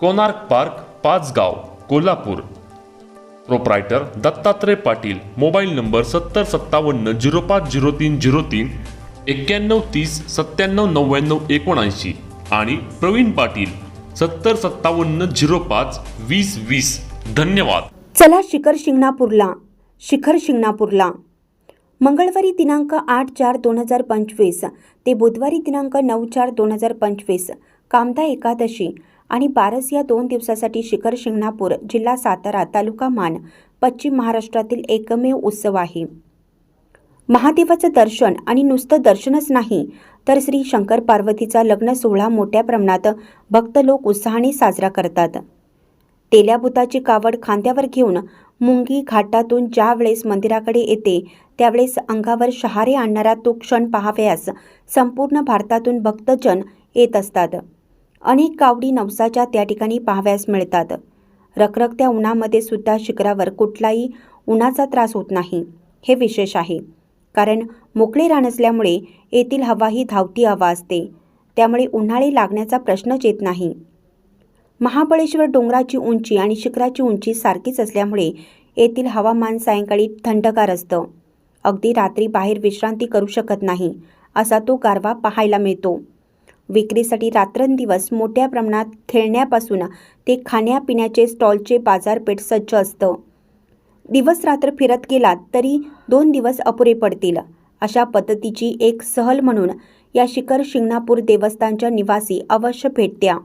Konark park Pachgaon Kolhapur. Proprietor Dattatray Patil mobile number सत्तर सत्तावन्न zero पाच zero तीन झिरो तीन एक्क्याण्णव तीस सत्त्याण्णव नव्याण्णव एकोणऐंशी आणि प्रवीण पाटील सत्तर सत्तावन्न झिरो पाच वीस वीस. धन्यवाद. चला शिखर शिंगणापूरला शिखर शिंगणापूरला. मंगळवारी दिनांक आठ चार दोन हजार पंचवीस ते बुधवारी दिनांक नऊ चार दोन हजार पंचवीस कामदा एकादशी. आणि बारस या दोन दिवसासाठी शिखर शिंगणापूर जिल्हा सातारा तालुका मान पश्चिम महाराष्ट्रातील एकमेव उत्सव आहे. महादेवाचं दर्शन आणि नुसतं दर्शनच नाही तर श्री शंकर पार्वतीचा लग्न सोहळा मोठ्या प्रमाणात भक्त लोक उत्साहाने साजरा करतात. तेल्याभूताची कावड खांद्यावर घेऊन मुंगी घाटातून ज्या वेळेस मंदिराकडे येते त्यावेळेस अंगावर शहारे आणणारा तो क्षण पाहावयास संपूर्ण भारतातून भक्तजन येत असतात. अनेक कावडी नवसाच्या त्या ठिकाणी पाहावयास मिळतात. रखरखत्या उन्हामध्ये सुद्धा शिखरावर कुठलाही उन्हाचा त्रास होत नाही हे विशेष आहे. कारण मोकळे रान असल्यामुळे येथील हवा ही धावती हवा असते. त्यामुळे उन्हाळी लागण्याचा प्रश्नच येत नाही. महाबळेश्वर डोंगराची उंची आणि शिखराची उंची सारखीच असल्यामुळे येथील हवामान सायंकाळी थंडगार असतं. अगदी रात्री बाहेर विश्रांती करू शकत नाही असा तो गारवा पाहायला मिळतो. विक्रीसाठी रात्रंदिवस मोठ्या प्रमाणात खेळण्यापासून ते खाण्यापिण्याचे स्टॉलचे बाजारपेठ सज्ज असतं. दिवस रात्र फिरत गेलात तरी दोन दिवस अपुरे पडतील अशा पद्धतीची एक सहल म्हणून या शिखर शिंगणापूर देवस्थानच्या निवासी अवश्य भेटत्या.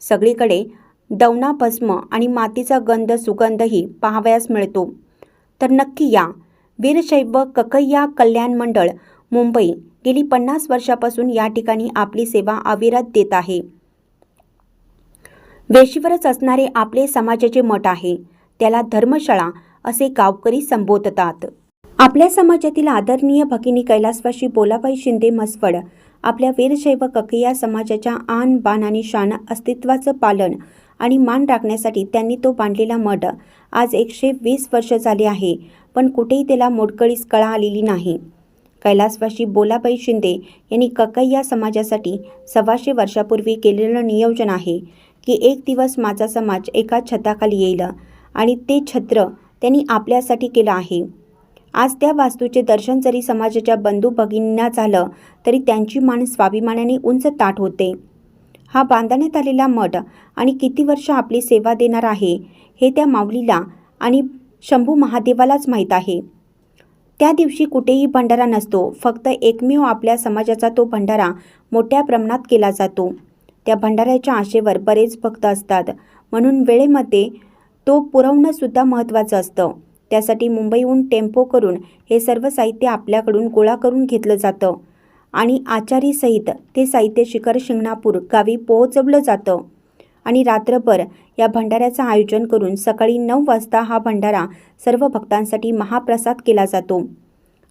सगळीकडे दवना भस्म आणि मातीचा गंध सुगंधही पाहावयास मिळतो. तर नक्की या. वीरशैव ककय्या कल्याण मंडळ मुंबई. गेली पन्नास वर्षापासून या ठिकाणी आपली सेवा अविरत देत आहे. वेशीवरच असणारे आपले समाजाचे मठ आहे. त्याला धर्मशाळा असे गावकरी संबोधतात. आपल्या समाजातील आदरणीय भगिनी कैलासवाशी बोलाबाई शिंदे मसवड आपल्या वीरशैव ककय्या समाजाच्या आन बान आणि शान अस्तित्वाचं पालन आणि मान राखण्यासाठी त्यांनी तो बांधलेला मठ आज एकशे वीस वर्ष झाले आहे पण कुठेही त्याला मोडकळीस कळा आलेली नाही. कैलासवाशी बोलाबाई शिंदे यांनी ककय्या समाजासाठी सव्वाशे वर्षापूर्वी केलेलं नियोजन आहे की एक दिवस माझा समाज एका छताखाली येईल आणि ते छत्र त्यांनी आपल्यासाठी केलं आहे. आज त्या वास्तूचे दर्शन जरी समाजाच्या बंधू भगिनींना झालं तरी त्यांची मान स्वाभिमानाने उंच ताट होते. हा बांधण्यात आलेला मठ आणि किती वर्ष आपली सेवा देणार आहे हे त्या माऊलीला आणि शंभू महादेवालाच माहीत आहे. त्या दिवशी कुठेही भंडारा नसतो. फक्त एकमेव आपल्या समाजाचा तो भंडारा मोठ्या प्रमाणात केला जातो. त्या भंडाऱ्याच्या आशेवर बरेच भक्त असतात. म्हणून वेळेमध्ये तो पुरवणंसुद्धा महत्त्वाचं असतं. त्यासाठी मुंबईहून टेम्पो करून हे सर्व साहित्य आपल्याकडून गोळा करून घेतलं जातं. आणि आचारीसहित ते साहित्य शिखर शिंगणापूर गावी पोहोचवलं जातं. आणि रात्रभर या भंडाऱ्याचं आयोजन करून सकाळी नऊ वाजता हा भंडारा सर्व भक्तांसाठी महाप्रसाद केला जातो.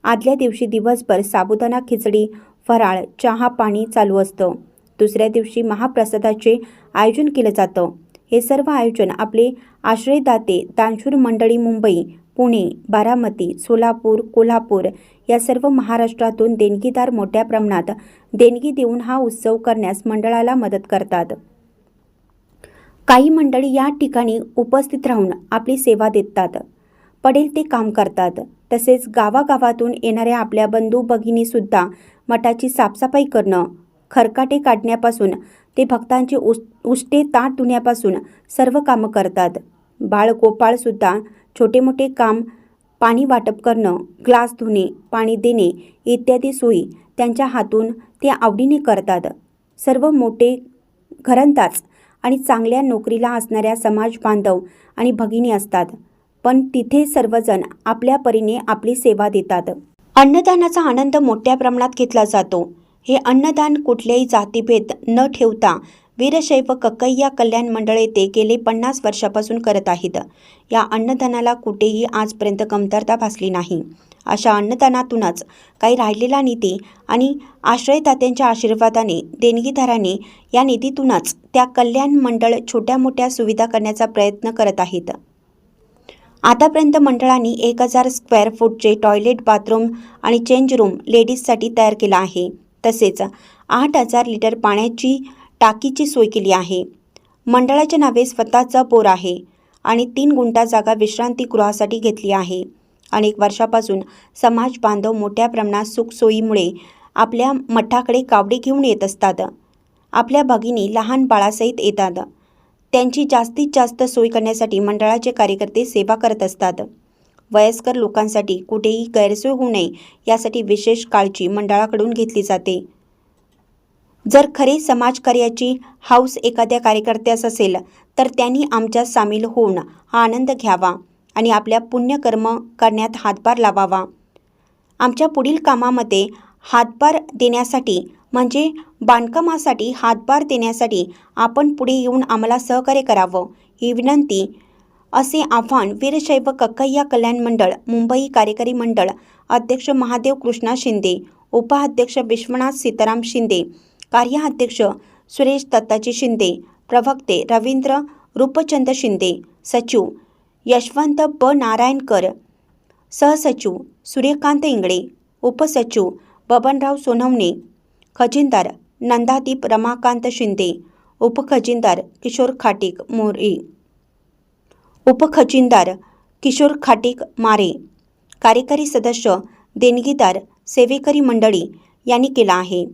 आदल्या दिवशी दिवसभर साबुदाणा खिचडी फराळ चहा पाणी चालू असतं. दुसऱ्या दिवशी महाप्रसादाचे आयोजन केलं जातं. हे सर्व आयोजन आपले आश्रयदाते दानशूर मंडळी मुंबई पुणे बारामती सोलापूर कोल्हापूर या सर्व महाराष्ट्रातून देणगीदार मोठ्या प्रमाणात देणगी देऊन हा उत्सव करण्यास मंडळाला मदत करतात. काही मंडळी या ठिकाणी उपस्थित राहून आपली सेवा देतात. पडेल ते काम करतात. तसेच गावागावातून येणाऱ्या आपल्या बंधू भगिनीसुद्धा मठाची साफसफाई करणं खरकाटे काढण्यापासून ते भक्तांचे उस उष्टे ताट धुण्यापासून सर्व कामं करतात. बाळगोपाळसुद्धा छोटे मोठे काम पाणी वाटप करणं ग्लास धुणे पाणी देणे इत्यादी सोयी त्यांच्या हातून ते आवडीने करतात. सर्व मोठे घरंदाज आणि चांगल्या नोकरीला असणाऱ्या समाज बांधव आणि भगिनी असतात. पण तिथे सर्वजण आपल्या परीने आपली सेवा देतात. अन्नदानाचा आनंद मोठ्या प्रमाणात घेतला जातो. हे अन्नदान कुठल्याही जातीभेद न ठेवता वीरशैव कक्कय्या कल्याण मंडळ येथे गेले पन्नास वर्षापासून करत आहेत. या अन्नदानाला कुठेही आजपर्यंत कमतरता भासली नाही. अशा अन्नदानातूनच काही राहिलेला निधी आणि आश्रयदात्यांच्या आशीर्वादाने देणगीदारांनी या निधीतूनच त्या कल्याण मंडळ छोट्या मोठ्या सुविधा करण्याचा प्रयत्न करत आहेत. आतापर्यंत मंडळांनी एक हजार स्क्वेअर फूटचे टॉयलेट बाथरूम आणि चेंज रूम लेडीजसाठी तयार केला आहे. तसेच आठ हजार लिटर पाण्याची टाकीची सोय केली आहे. मंडळाच्या नावे स्वतःचा बोर आहे आणि तीन गुंठा जागा विश्रांतीगृहासाठी घेतली आहे. अनेक वर्षापासून समाज बांधव मोठ्या प्रमाणात सुखसोयीमुळे आपल्या मठाकडे कावडे घेऊन येत असतात. आपल्या भगिनी लहान बाळासहित येतात. त्यांची जास्तीत जास्त सोय करण्यासाठी मंडळाचे कार्यकर्ते सेवा करत असतात. वयस्कर लोकांसाठी कुठेही गैरसोय होऊ नये यासाठी विशेष काळजी मंडळाकडून घेतली जाते. जर खरे समाजकार्याची हाऊस एखाद्या कार्यकर्त्यास असेल तर त्यांनी आमच्यात सामील होऊन हा आनंद घ्यावा. आणि आपल्या पुण्यकर्म करण्यात हातभार लावावा. आमच्या पुढील कामामध्ये हातभार देण्यासाठी म्हणजे बांधकामासाठी हातभार देण्यासाठी आपण पुढे येऊन आम्हाला सहकार्य करावं ही विनंती. असे आव्हान वीरशैव कक्कय्या कल्याण मंडळ मुंबई कार्यकारी मंडळ अध्यक्ष महादेव कृष्णा शिंदे उपाध्यक्ष विश्वनाथ सीताराम शिंदे कार्याध्यक्ष सुरेश दत्ताजी शिंदे प्रवक्ते रवींद्र रूपचंद शिंदे सचिव यशवंत ब नारायणकर. सहसचिव सूर्यकांत इंगळे. उपसचिव बबनराव सोनवणे. खजिनदार नंदादीप रमाकांत शिंदे. उपखजिनदार किशोर खाटीक मोरे. उपखजिनदार किशोर खाटीक मारे. कार्यकारी सदस्य देणगीदार सेवेकरी मंडळी यांनी केला आहे.